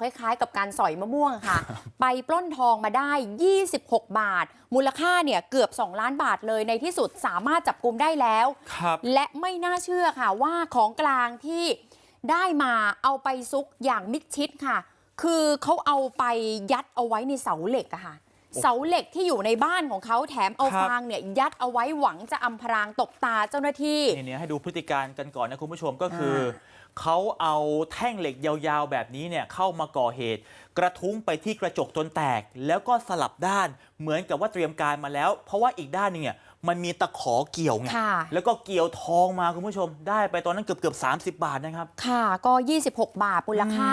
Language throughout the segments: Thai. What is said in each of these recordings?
คล้ายๆ กับการสอยมะม่วงค่ะ ไปปล้นทองมาได้ 26 บาท มูลค่าเนี่ยเกือบ 2 ล้านบาทเลยในที่สุดสามารถจับกลุมได้แล้วครับและไม่น่าเชื่อค่ะว่าของกลางที่ได้มาเอาไปซุกอย่างมิดชิดค่ะ คือเขาเอาไปยัดเอาไว้ในเสาเหล็กอะค่ะ เสาเหล็กที่อยู่ในบ้านของเขาแถมเอาครับฟางเนี่ยยัดเอาไว้หวังจะอำพรางตบตาเจ้าหน้าที่นี่เนี่ยให้ดูพฤติการกันก่อนนะคุณผู้ชมก็คืออเขาเอาแท่งเหล็กยาวๆแบบนี้เนี่ยเข้ามาก่อเหตุ กระทุ้งไปที่กระจกจนแตก แล้วก็สลับด้านเหมือนกับว่าเตรียมการมาแล้ว เพราะว่าอีกด้านหนึงเนี่ยมันมีตะขอเกี่ยวไงค่ะแล้วก็เกี่ยวทองมาคุณผู้ชม ได้ไปตอนนั้นเกือบเกือบๆ30 บาทนะครับ ค่ะ ก็ 26 บาทมูลค่า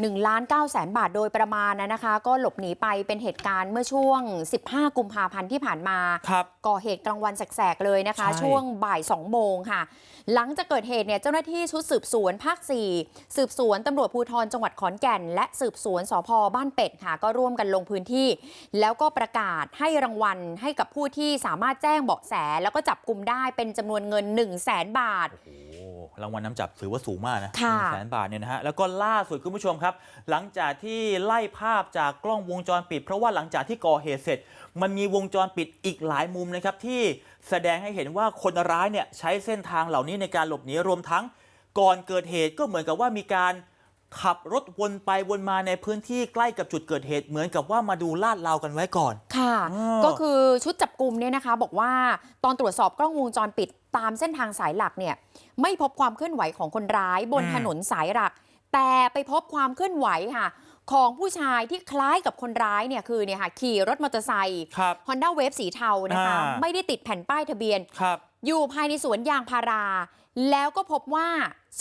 1ล้าน9แสนบาทโดยประมาณนะนะคะ ก็หลบหนีไปเป็นเหตุการณ์เมื่อช่วง 15 กุมภาพันธ์ที่ผ่านมาครับก่อเหตุกลางวันแสกๆเลยนะคะใช่ช่วงบ่าย 2 โมงค่ะ หลังจากเกิดเหตุเนี่ยเจ้าหน้าที่ชุดสืบสวนภาค 4 สืบสวนตำรวจภูธรจังหวัดขอนแก่น และสืบสวนสพบ้านเป็ดค่ะ ก็ร่วมกันลงพื้นที่ แล้วก็ประกาศให้รางวัลให้กับผู้ที่สามารถแจ้งเบาะแส แล้วก็จับกลุ่มได้เป็นจำนวนเงิน 1 0 0 0 0แสนบาทโอ้ รางวัลน้ำจับถือว่าสูงมากนะค่ะหนึ่งแสนบาทเนี่ยนะฮะ แล้วก็ล่าสุดคุณผู้ชมครับ หลังจากที่ไล่ภาพจากกล้องวงจรปิด เพราะว่าหลังจากที่ก่อเหตุเสร็จ มันมีวงจรปิดอีกหลายมุมนะครับที่แสดงให้เห็นว่าคนร้ายเนี่ยใช้เส้นทางเหล่านี้ในการหลบหนีรวมทั้ง ก่อนเกิดเหตุก็เหมือนกับว่ามีการ ขับรถวนไปวนมาในพื้นที่ใกล้กับจุดเกิดเหตุเหมือนกับว่ามาดูลาดราวกันไว้ก่อน ค่ะอ้อก็คือชุดจับกลุ่มเนี่ยนะคะ บอกว่าตอนตรวจสอบกล้องวงจรปิดตามเส้นทางสายหลักเนี่ยไม่พบความเคลื่อนไหวของคนร้ายบนอืมถนนสายหลัก แต่ไปพบความเคลื่อนไหวค่ะของผู้ชายที่คล้ายกับคนร้ายเนี่ยคือเนี่ยค่ะขี่รถมอเตอร์ไซค์ครับฮอนด้าเวฟสีเทานะคะอ่าไม่ได้ติดแผ่นป้ายทะเบียนครับอยู่ภายในสวนยางพารา แล้วก็พบว่า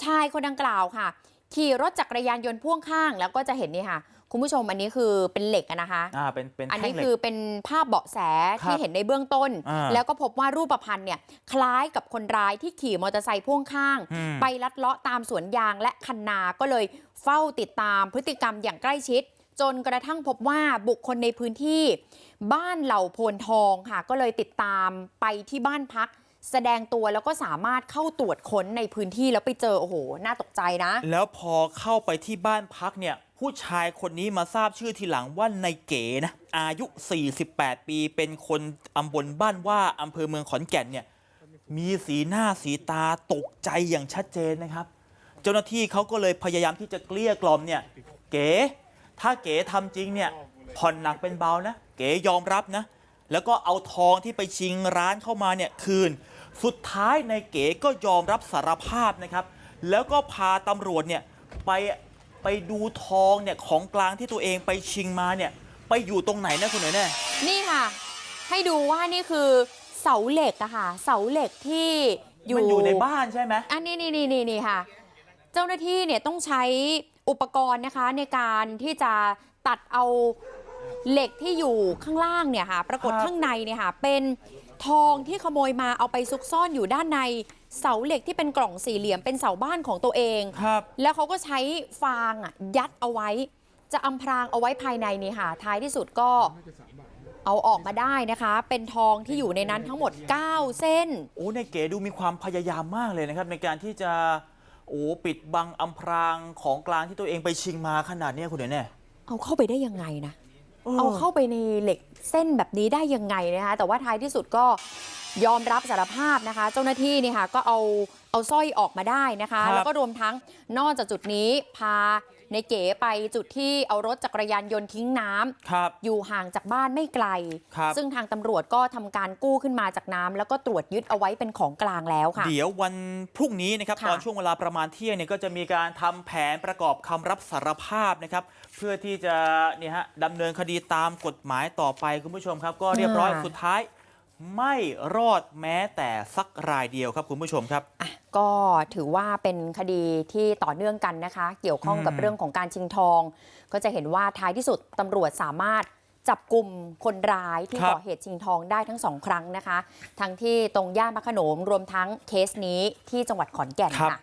ชายคนดังกล่าวค่ะ ขี่รถจักรยานยนต์พ่วงข้าง แล้วก็จะเห็นนี่ค่ะ คุณผู้ชมอันนี้คือเป็นเหล็กอะนะคะอ่าเป็นเป็นอันแท่นี้งเหล็กคือเป็นภาพเบาะแสครับที่เห็นในเบื้องต้นอ่าแล้วก็พบว่ารูปพันธ์เนี่ยคล้ายกับคนร้ายที่ขี่มอเตอร์ไซค์พ่วงข้างอืมไปลัดเลาะตามสวนยางและคันนาก็เลยเฝ้าติดตามพฤติกรรมอย่างใกล้ชิด จนกระทั่งพบว่าบุคคลในพื้นที่ บ้านเหล่าโพนทองค่ะ ก็เลยติดตามไปที่บ้านพัก แสดงตัวแล้วก็สามารถเข้าตรวจค้นในพื้นที่แล้วไปเจอโอ้โหน่าตกใจนะ แล้วพอเข้าไปที่บ้านพักเนี่ยผู้ชายคนนี้มาทราบชื่อทีหลังว่านายเก๋นะอายุ 48 ปี เป็นคนตำบลบ้านว่าอำเภอเมืองขอนแก่นเนี่ยมีสีหน้าสีตาตกใจอย่างชัดเจนนะครับ เจ้าหน้าที่เขาก็เลยพยายามที่จะเกลี้ยกล่อมเนี่ย เก๋ ถ้าเก๋ทำจริงเนี่ยผ่อนหนักเป็นเบานะ เก๋ยอมรับนะ แล้วก็เอาทองที่ไปชิงร้านเข้ามาเนี่ยคืน สุดท้ายในายเก๋ก็ยอมรับสารภาพนะครับ แล้วก็พาตำรวจเนี่ยไปไปดูทองเนี่ยของกลางที่ตัวเองไปชิงมาเนี่ยไปอยู่ตรงไหนนะคุณหน่อยแน่นี่ค่ะ ให้ดูว่านี่คือเสาเหล็กอะค่ะ เสาเหล็กที่อยู่มันอยู่ในบ้านใช่ไหมอันนี้นี่นี่นี่นี่ค่ะ เจ้าหน้าที่เนี่ยต้องใช้อุปกรณ์นะคะในการที่จะตัดเอา เหล็กที่อยู่ข้างล่างเนี่ยค่ะ ปรากฏครับข้างในเนี่ยค่ะ เป็นทองที่ขโมยมาเอาไปซุกซ่อนอยู่ด้านในเสาเหล็กที่เป็นกล่องสี่เหลี่ยมเป็นเสาบ้านของตัวเองครับ แล้วเขาก็ใช้ฟางอะยัดเอาไว้ จะอำพรางเอาไว้ภายในนี่ค่ะ ท้ายที่สุดก็เอาออกมาได้นะคะ เป็นทองที่อยู่ในนั้นทั้งหมด 9 เส้น โอ้ในายเก๋ดูมีความพยายามมากเลยนะครับในการที่จะโอ้ปิดบังอำพรางของกลางที่ตัวเองไปชิงมาขนาดเนี้ยคุณหน่อยแน่เอาเข้าไปได้ยังไงนะ เอาเข้าไปในเหล็กเส้นแบบนี้ได้ยังไงนะคะแต่ว่าท้ายที่สุดก็ยอมรับสารภาพนะคะ เจ้าหน้าที่นี่ค่ะก็เอาเอาสร้อยออกมาได้นะคะครับแล้วก็รวมทั้งนอกจากจุดนี้พา ในเก๋ไปจุดที่เอารถจักรยานยนต์ทิ้งน้ำครับอยู่ห่างจากบ้านไม่ไกลครับซึ่งทางตำรวจก็ทำการกู้ขึ้นมาจากน้ำแล้วก็ตรวจยึดเอาไว้เป็นของกลางแล้วค่ะ เดี๋ยววันพรุ่งนี้นะครับค่ะตอนช่วงเวลาประมาณเที่ยงเนี่ยก็จะมีการทำแผนประกอบคำรับสารภาพนะครับเพื่อที่จะเนี่ยฮะดำเนินคดีตามกฎหมายต่อไปคุณผู้ชมครับ ก็เรียบร้อยสุดท้าย ไม่รอดแม้แต่สักรายเดียวครับคุณผู้ชมครับอะ ก็ถือว่าเป็นคดีที่ต่อเนื่องกันนะคะ เกี่ยวข้องกับอืมเรื่องของการชิงทอง ก็จะเห็นว่าท้ายที่สุดตำรวจสามารถจับกลุ่มคนร้ายที่ครับก่อเหตุชิงทองได้ทั้งสองครั้งนะคะ ทั้งที่ตรงย่านพระโขนงรวมทั้งเคสนี้ที่จังหวัดขอนแก่นครับค่ะ